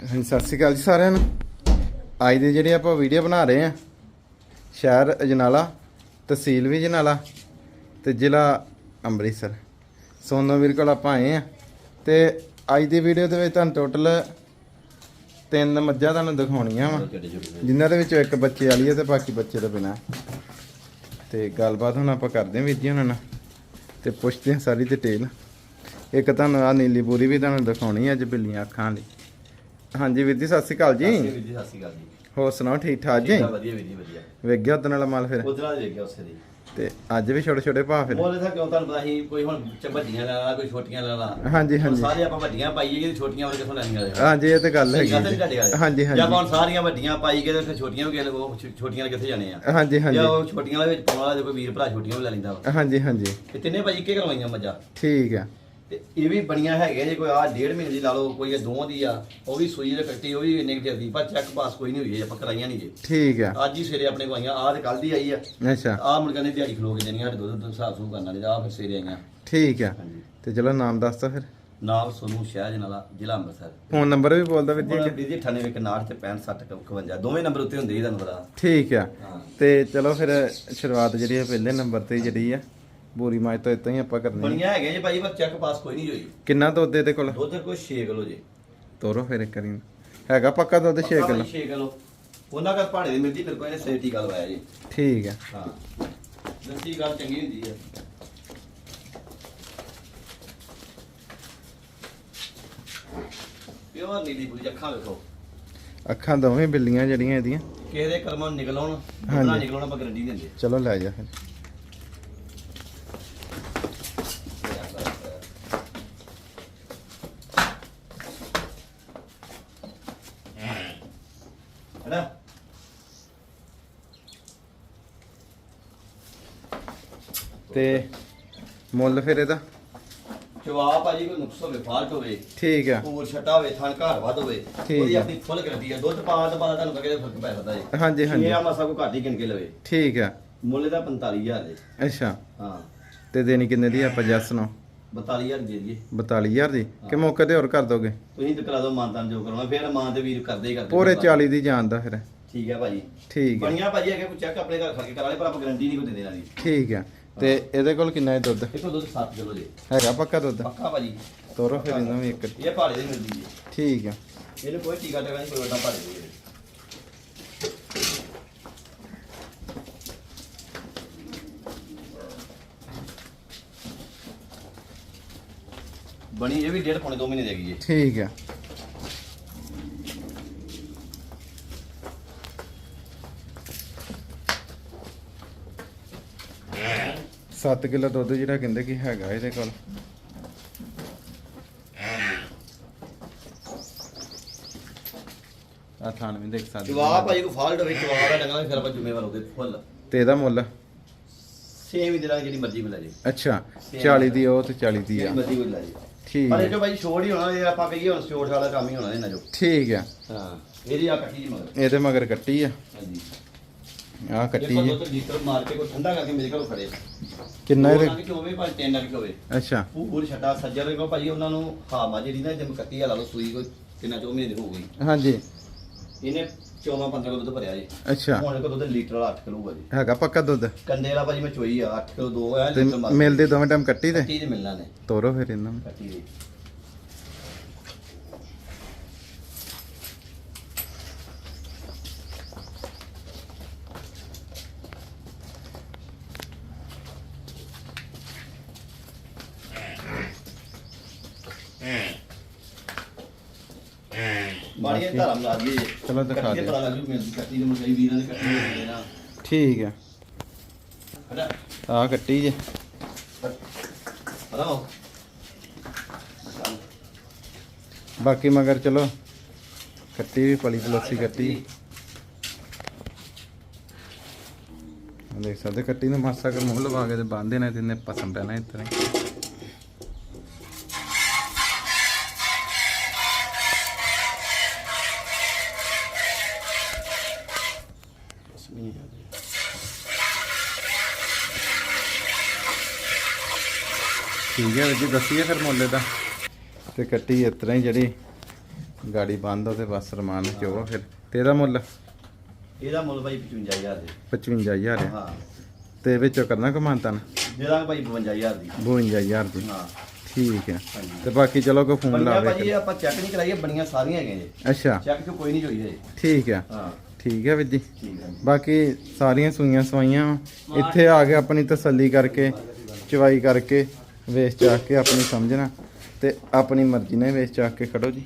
ਹਾਂਜੀ, ਸਤਿ ਸ਼੍ਰੀ ਅਕਾਲ ਜੀ ਸਾਰਿਆਂ ਨੂੰ। ਅੱਜ ਦੀ ਜਿਹੜੀ ਆਪਾਂ ਵੀਡੀਓ ਬਣਾ ਰਹੇ ਆ ਸ਼ਹਿਰ ਅਜਨਾਲਾ, ਤਹਿਸੀਲ ਵੀ ਅਜਨਾਲਾ ਤੇ ਜ਼ਿਲ੍ਹਾ ਅੰਮ੍ਰਿਤਸਰ। ਸੋਨੋ ਵੀਰ ਕੋਲ ਆਪਾਂ ਆਏ ਆ ਤੇ ਅੱਜ ਦੀ ਵੀਡੀਓ ਦੇ ਵਿੱਚ ਤੁਹਾਨੂੰ ਟੋਟਲ ਤਿੰਨ ਮੱਝਾਂ ਤੁਹਾਨੂੰ ਦਿਖਾਉਣੀਆਂ ਵਾ, ਜਿਨ੍ਹਾਂ ਦੇ ਵਿੱਚੋਂ ਇੱਕ ਬੱਚੇ ਵਾਲੀ ਹੈ ਤੇ ਬਾਕੀ ਬੱਚੇ ਤੋਂ ਬਿਨਾ। ਤੇ ਗੱਲਬਾਤ ਹੁਣ ਆਪਾਂ ਕਰਦੇ ਹਾਂ ਵੀਰ ਜੀ ਉਹਨਾਂ ਨਾਲ ਤੇ ਪੁੱਛਦੇ ਹਾਂ ਸਾਰੀ ਡਿਟੇਲ ਇੱਕ ਤੁਹਾਨੂੰ ਆ ਨੀਲੀ ਪੂਰੀ ਵੀ ਤੁਹਾਨੂੰ ਦਿਖਾਉਣੀ ਹੈ ਅੱਜ ਬਿੱਲੀਆਂ ਅੱਖਾਂ ਲਈ ਹਾਂਜੀ ਵੀਰ ਜੀ ਸਤਿ ਸ਼੍ਰੀ ਅਕਾਲ ਜੀ। ਵੀਰ ਜੀ ਸਤਿ ਸ਼੍ਰੀ ਅਕਾਲ ਜੀ। ਹੋਰ ਸੁਣਾਓ ਠੀਕ ਠਾਕ ਜੀ? ਆ, ਵਧੀਆ ਵੀਰ ਜੀ ਵਧੀਆ। ਵੇਖ ਗਿਆ ਵਾਲਾ ਮਾਲ ਫਿਰ? ਉਧਰਾਂ ਦੇ ਵੇਖਿਆ ਉਸੇ ਦੀ ਤੇ ਅੱਜ ਵੀ ਛੋਟੇ ਛੋਟੇ ਭਾਅ ਫਿਰ? ਬੋਲੇ ਤਾਂ ਕਿਉਂ ਤੁਹਾਨੂੰ ਪਤਾ ਸੀ ਕੋਈ ਹੁਣ ਚ ਵੱਡੀਆਂ ਲੈ ਲਾ ਕੋਈ ਛੋਟੀਆਂ ਲੈ ਲਾ। ਹਾਂਜੀ ਹੁਣ ਹਾਂਜੀ। ਸਾਰੇ ਆਪਾਂ ਵੱਡੀਆਂ ਪਾਈਏ ਕਿ ਛੋਟੀਆਂ ਵਾਲੇ ਕਿੱਥੋਂ ਲੈਣੀਆਂ ਨੇ? ਹਾਂਜੀ ਇਹ ਤੇ ਗੱਲ ਹੈਗੀ ਜੀ। ਹਾਂਜੀ ਜੇ ਆਪਾਂ ਹਾਂਜੀ ਹੁਣ ਸਾਰੀਆਂ ਵੱਡੀਆਂ ਪਾਈ ਕੇ ਤੇ ਫਿਰ ਛੋਟੀਆਂ ਵੀ ਕਿਹੜੇ ਉਹ ਛੋ- ਛੋਟੀਆਂ ਵਾਲੇ ਕਿੱਥੇ ਜਾਣੇ ਆ? ਹਾਂਜੀ ਹਾਂਜੀ। ਜਾਂ ਉਹ ਛੋਟੀਆਂ ਵਾਲੇ ਵਿੱਚ ਪਾਉਣ ਵਾਲਾ ਜੇ ਕੋਈ ਵੀਰ ਭਰਾ ਛੋਟੀਆਂ ਵੀ ਲੈ ਲੈਂਦਾ ਵਾ। ਹਾਂਜੀ ਹਾਂਜੀ। ਤੇ ਤਿੰਨੇ ਭਾਈ ਇੱਕੇ ਕਰਵਾਈਆਂ ਮੱਝਾਂ। ਠੀਕ ਆ। ਤੇ ਇਹ ਵੀ ਬਣੀਆਂ ਹੈਗੀਆਂ ਜੇ ਕੋਈ ਆ ਡੇਢ ਮਹੀਨੇ ਦੀ ਲਾ ਲਓ ਕੋਈ ਇਹ ਦੋਵਾਂ ਦੀ ਆ ਉਹ ਵੀ ਸੂਈ ਦੇ ਕੱਟੀ ਉਹ ਵੀ ਚਿਰ ਦੀ ਪਰ ਚੈੱਕ ਪਾਸ ਕੋਈ ਨਹੀਂ ਹੋਈ ਹੈ ਆਪਾਂ ਕਰਾਈਆਂ ਨਹੀਂ ਜੇ। ਠੀਕ ਆ। ਅੱਜ ਹੀ ਸਵੇਰੇ ਆਪਣੇ ਕੋਲ ਆਈਆਂ ਆਹ ਤੇ ਕੱਲ ਦੀ ਆਈ ਆ। ਅੱਛਾ। ਆਹ ਮੁਰਗਾਂ ਨੇ ਦਿਹਾੜੀ ਖਲੋ ਕੇ ਦੇਣੀਆਂ ਸਾਡੇ ਦੁੱਧ ਦੁੱਧ ਹਿਸਾਬ ਸੂ ਕਰਨ ਵਾਲੇ ਆ ਫਿਰ ਸਵੇਰੇ ਆਈਆਂ। ਠੀਕ ਆ। ਤੇ ਚਲੋ ਨਾਮ ਦੱਸ ਤਾ ਫਿਰ। ਨਾਮ ਸੋਨੂ ਸ਼ਹਿਜ ਨਾਲਾ ਜ਼ਿਲ੍ਹਾ ਅੰਮ੍ਰਿਤਸਰ। ਫੋਨ ਨੰਬਰ ਵੀ ਬੋਲਦਾ ਵੀਰ ਜੀ ਜੀ ਜੀ 98 61 ਤੇ 65 60 51 ਦੋਵੇਂ ਨੰਬਰ ਉੱਤੇ ਹੁੰਦੇ ਹੀ ਤੁਹਾਨੂੰ ਪਤਾ ਠੀਕ ਆ। ਤੇ ਚਲੋ ਫਿਰ ਸ਼ੁਰੂਆਤ ਜਿਹੜੀ ਹੈ ਪਹਿਲੇ ਨੰਬਰ ਤੇ ਜਿਹੜੀ ਆ। ਬੂਰੀ ਮਾਜ ਤੋਂ ਇਤਾਂ ਹੀ ਆਪਾਂ ਕਰਨੀ ਆ। ਬਣੀਆਂ ਹੈਗੀਆਂ ਜੀ ਭਾਈ ਪਰ ਚੈੱਕ ਪਾਸ ਕੋਈ ਨਹੀਂ ਹੋਈ। ਕਿੰਨਾ ਦੁੱਧ ਇਹਦੇ ਕੋਲ? ਦੁੱਧ ਕੋਈ 6 ਕਿਲੋ ਜੀ। ਤੋਰੋ ਫਿਰ ਇੱਕ ਹੈਗਾ ਪੱਕਾ ਦੁੱਧ 6 ਕਿਲੋ? 6 ਕਿਲੋ। ਉਹਨਾਂ ਪਹਾੜੇ ਦੀ ਮਿਲਦੀ ਮੇਰੇ ਕੋਲ ਇਹਨੇ ਸੇਟੀ ਗੱਲ ਵਾਇਆ ਜੀ। ਠੀਕ ਆ। ਹਾਂ। ਦੰਦੀ ਗੱਲ ਚੰਗੀ ਹੁੰਦੀ ਹੈ ਪਿਓਰ ਨੀਲੀ ਪੂਰੀ ਅੱਖਾਂ ਵੇਖੋ। ਅੱਖਾਂ ਦੋਵੇਂ ਬਿੱਲੀਆਂ ਜਿਹੜੀਆਂ ਇਹਦੀਆਂ। ਕਿਸੇ ਦੇ ਕਰਮਾਂ ਨੂੰ ਨਿਕਲ ਆਉਣ ਹਾਂਜੀ। ਨਿਕਲ ਆਉਣ ਆਪਾਂ ਗਰੰਟੀ ਦਿੰਦੇ ਚਲੋ ਲੈ ਜਾ ਫਿਰ। ਤੇ ਮੁੱਲ ਫਿਰ ਇਹਦਾ? ਜਵਾਬ ਭਾਜੀ ਕੋਈ ਨੁਕਸ ਹੋਵੇ ਫਾਲਟ ਹੋਵੇ ਠੀਕ ਆ। ਪੂਰ ਛਟਾ ਹੋਵੇ ਥਣ ਘਰ ਵੱਧ ਹੋਵੇ ਠੀਕ ਉਹਦੀ ਹੈ। ਆਪਣੀ ਫੁੱਲ ਗਰੰਟੀ ਹੈ ਦੁੱਧ ਪਾਉਣ ਤੋਂ ਬਾਅਦ ਤੁਹਾਨੂੰ ਕਹਿੰਦੇ ਫ਼ਰਕ ਪੈ ਸਕਦਾ ਜੀ। ਹਾਂਜੀ ਹਾਂਜੀ। ਇਹ ਆ ਮਸਾ ਕੋ ਘੱਟ ਹੀ ਗਿਣ ਕੇ ਲਵੇ। ਠੀਕ ਆ। ਮੁੱਲ ਦਾ 45000 ਜੀ। ਅੱਛਾ। ਹਾਂ। ਤੇ ਦੇਣੀ ਕਿੰਨੇ ਦੀ ਆ ਆਪਾਂ ਜੱਸ ਨੂੰ? 42000 ਦੇ ਦਈਏ। 42000 ਦੀ? ਕਿ ਮੌਕੇ ਤੇ ਹੋਰ ਕਰ ਦੋਗੇ? ਤੁਸੀਂ ਤੇ ਕਰਾ ਦਿਓ ਮਾਨਤਾਨ ਜੋ ਕਰਾਉਣਾ ਫਿਰ ਮਾਨ ਤੇ ਵੀਰ ਕਰਦੇ ਹੀ ਕਰਦੇ ਪੂਰੇ 40 ਦੀ ਜਾਣ ਦਾ ਫਿਰ। ਠੀਕ ਹੈ ਭਾਜੀ। ਠੀਕ ਆ। ਬਣੀਆਂ ਭਾਜੀ ਹੈਗੇ ਕੋਈ ਚੈੱਕ ਆਪਣੇ ਘਰ ਖਾ ਕੇ ਕਰਾ ਲੈ ਪਰ ਆਪਾਂ ਗਰੰਟੀ ਨਹੀਂ ਕੋਈ ਦੇ ਦੇਣਾ ਜੀ। ਠੀਕ ਆ। ਤੇ ਇਹਦੇ ਕੋਲ ਕਿੰਨਾ ਹੈ ਦੁੱਧ? ਇੱਥੋਂ ਦੁੱਧ 7 ਕਿਲੋ ਜੀ। ਹੈਗਾ ਪੱਕਾ ਦੁੱਧ? ਪੱਕਾ ਭਾਜੀ। ਤੋਰੋ ਫਿਰ ਇਹਨਾਂ ਵੀ ਇੱਕ। ਇਹ ਭਾੜੇ ਦੀ ਮਿਲਦੀ ਜੀ। ਠੀਕ ਆ। ਇਹਨੂੰ ਕੋਈ ਟੀਕਾ ਟਕਾ ਨਹੀਂ ਕੋਈ ਵੱਡਾ ਭਾੜੇ ਦੀ ਬਣੀ ਇਹ ਵੀ ਡੇਢ ਪੌਣੇ 2 ਮਹੀਨੇ ਦੀ ਹੈਗੀ ਜੀ। ਠੀਕ ਆ। ਸੱਤ ਕਿਲੋ ਦੁੱਧ ਜਿਹੜਾ ਕਹਿੰਦੇ ਕਿ ਹੈਗਾ ਇਹਦੇ ਕੋਲ। ਆ ਥਾਣ ਵੀ ਦੇਖ ਸਕਦੇ ਜਵਾਬ ਭਾਜੀ ਕੋ ਫਾਲਟ ਹੋਵੇ ਜਵਾਬ ਦਾ ਡੰਗਾ ਫਿਰ ਆਪਾਂ ਜ਼ਿੰਮੇਵਾਰ ਹੋਗੇ ਫੁੱਲ। ਤੇ ਇਹਦਾ ਮੁੱਲ? ਸੇਮ ਹੀ ਦੇਣਾ ਜਿਹੜੀ ਮਰਜ਼ੀ ਕੋਈ ਲੈ ਜੇ ਅੱਛਾ 40 ਦੀ ਉਹ ਤੇ 40 ਦੀ ਜਿਹੜੀ ਆ ਮਰਜ਼ੀ ਕੋਈ ਲੈ ਜੇ ਠੀਕ ਪਰ ਇਹ ਜੋ ਭਾਈ ਛੋੜ ਹੀ ਹੋਣਾ ਇਹ ਆਪਾਂ ਕਹੀਏ ਹੁਣ ਛੋੜ ਵਾਲਾ ਕੰਮ ਹੀ ਹੋਣਾ ਇਹਨਾਂ ਜੋ ਠੀਕ ਆ ਹਾਂ ਇਹਦੀ ਆ ਕੱਟੀ ਜੀ ਮਗਰ। ਇਹਦੇ ਮਗਰ ਕੱਟੀ ਆ। ਹਾਂਜੀ। ਆ ਕੱਟੀ ਜੀ। ਦੋ ਲੀਟਰ ਮਾਰ ਕੇ ਕੋਈ ਠੰਡਾ ਕਰਕੇ ਮੇਰੇ ਕੋਲ ਖੜੇ ਕਿੰਨਾ ਦੋ ਇਹਦੇ? ਕਿ ਹੋਵੇ? ਭਾਵੇਂ ਤਿੰਨ ਕਿ ਹੋਵੇ? ਅੱਛਾ। ਉਹ ਪੂਰੀ ਛੱਟਾ ਸੱਜਰ ਕੋ ਭਾਜੀ ਉਹਨਾਂ ਨੂੰ ਹਾਮਾ ਜਿਹੜੀ ਨਾ ਜਮ ਕੱਟੀ ਆ ਲਾ ਲਓ ਸੂਈ ਕੋਈ ਕਿੰਨਾ ਚੋ ਮਹੀਨੇ ਦੀ ਹੋ ਗਈ। ਹਾਂਜੀ। ਇਹਨੇ 14 15 ਕਿਲੋ ਦੁੱਧ ਭਰਿਆ ਜੀ। ਅੱਛਾ। ਹੁਣ ਕੋ ਦੁੱਧ ਲੀਟਰ ਵਾਲਾ 8 ਕਿਲੋ ਹੋਊਗਾ ਜੀ। ਹੈਗਾ ਪੱਕਾ ਦੁੱਧ? ਕੰਡੇ ਵਾਲਾ ਭਾਜੀ ਮੈਂ ਚੋਈ ਆ 8 ਕਿਲੋ 2 ਆ ਤੇ ਲੀਟਰ ਮਾਰ ਮਿਲਦੇ ਦੋਵੇਂ ਟਾਈਮ ਕੱਟੀ ਤੇ ਕੱਟੀ ਚ ਮਿਲਣਾ ਨੇ। ਤੋਰੋ ਫਿਰ ਇਹਨਾਂ ਨੂੰ। ਕੱਟੀ ਦੀ। ਲਾ ਦਈਏ ਚਲੋ ਦਿਖਾ ਦੇ ਦਿਓ। ਪਤਾ ਲੱਗੂ ਮਿਲਦੀ ਕੱਟੀ ਦੇ ਮੁੰਡੇ ਵੀਰਾਂ ਦੇ ਕੱਟੀ ਹੁੰਦੇ ਨਾ। ਠੀਕ ਹਨਾ? ਆ ਕੱਟੀ ਜੇ। ਬਾਕੀ ਮਗਰ ਚਲੋ। ਕੱਟੀ ਵੀ ਪਲੀ ਪਲੋਸੀ ਕੱਟੀ। ਦੇਖ ਸਕਦੇ ਕੱਟੀ ਨੂੰ ਮਾਸਾ ਕਰ ਮੂੰਹ ਲਵਾ ਕੇ ਤੇ ਬੰਨ ਦੇਣਾ ਤੇ ਇਹਨੇ ਪਸੰਦ ਪੈਣਾ ਇਸ ਠੀਕ ਹੈ ਜੀ ਦੱਸੀਏ ਫਿਰ ਮੁੱਲ ਦਾ ਤੇ ਕੱਟੀ ਇਸ ਤਰ੍ਹਾਂ ਹੀ ਜਿਹੜੀ ਗਾੜੀ ਬੰਦ ਹੋ ਤੇ ਬਸ ਰਮਾਨ ਚੋਵਾ ਫਿਰ। ਤੇ ਇਹਦਾ ਮੁੱਲ? ਇਹਦਾ ਮੁੱਲ ਭਾਈ 55000 ਦੇ। 55000 ਹੈ। ਹਾਂ। ਤੇ ਵਿੱਚੋਂ ਕਰਨਾ ਕਮਾਂਤਨ ਜਿਹਦਾ ਭਾਈ 52000 ਦੀ। 52000 ਦੀ। ਹਾਂ। ਠੀਕ ਹੈ। ਤੇ ਬਾਕੀ ਚਲੋ ਕੋਈ ਫੋਨ ਲਾਵੇ ਇਹ ਆਪਾਂ ਚੈੱਕ ਨਹੀਂ ਕਰਾਈਏ ਬਣੀਆਂ ਸਾਰੀਆਂ ਹੈਗੀਆਂ ਜੀ। ਅੱਛਾ। ਚੈੱਕ ਚ ਕੋਈ ਨਹੀਂ ਹੋਈ ਹੈ ਠੀਕ ਹੈ। ਹਾਂ। ਠੀਕ ਹੈ ਵੀਰ ਜੀ। ਠੀਕ ਹੈ। ਬਾਕੀ ਸਾਰੀਆਂ ਸੂਈਆਂ ਸਵਾਈਆਂ। ਇੱਥੇ ਆ ਕੇ ਆਪਣੀ ਤਸੱਲੀ ਕਰਕੇ ਚਵਾਈ ਕਰਕੇ ਵੇਚ ਚਾਕ ਕੇ ਆਪਣੀ ਸਮਝਣਾ ਤੇ ਆਪਣੀ ਮਰਜ਼ੀ ਨਾਲ ਵੇਚ ਚਾਕ ਕੇ ਖੜੋ ਜੀ।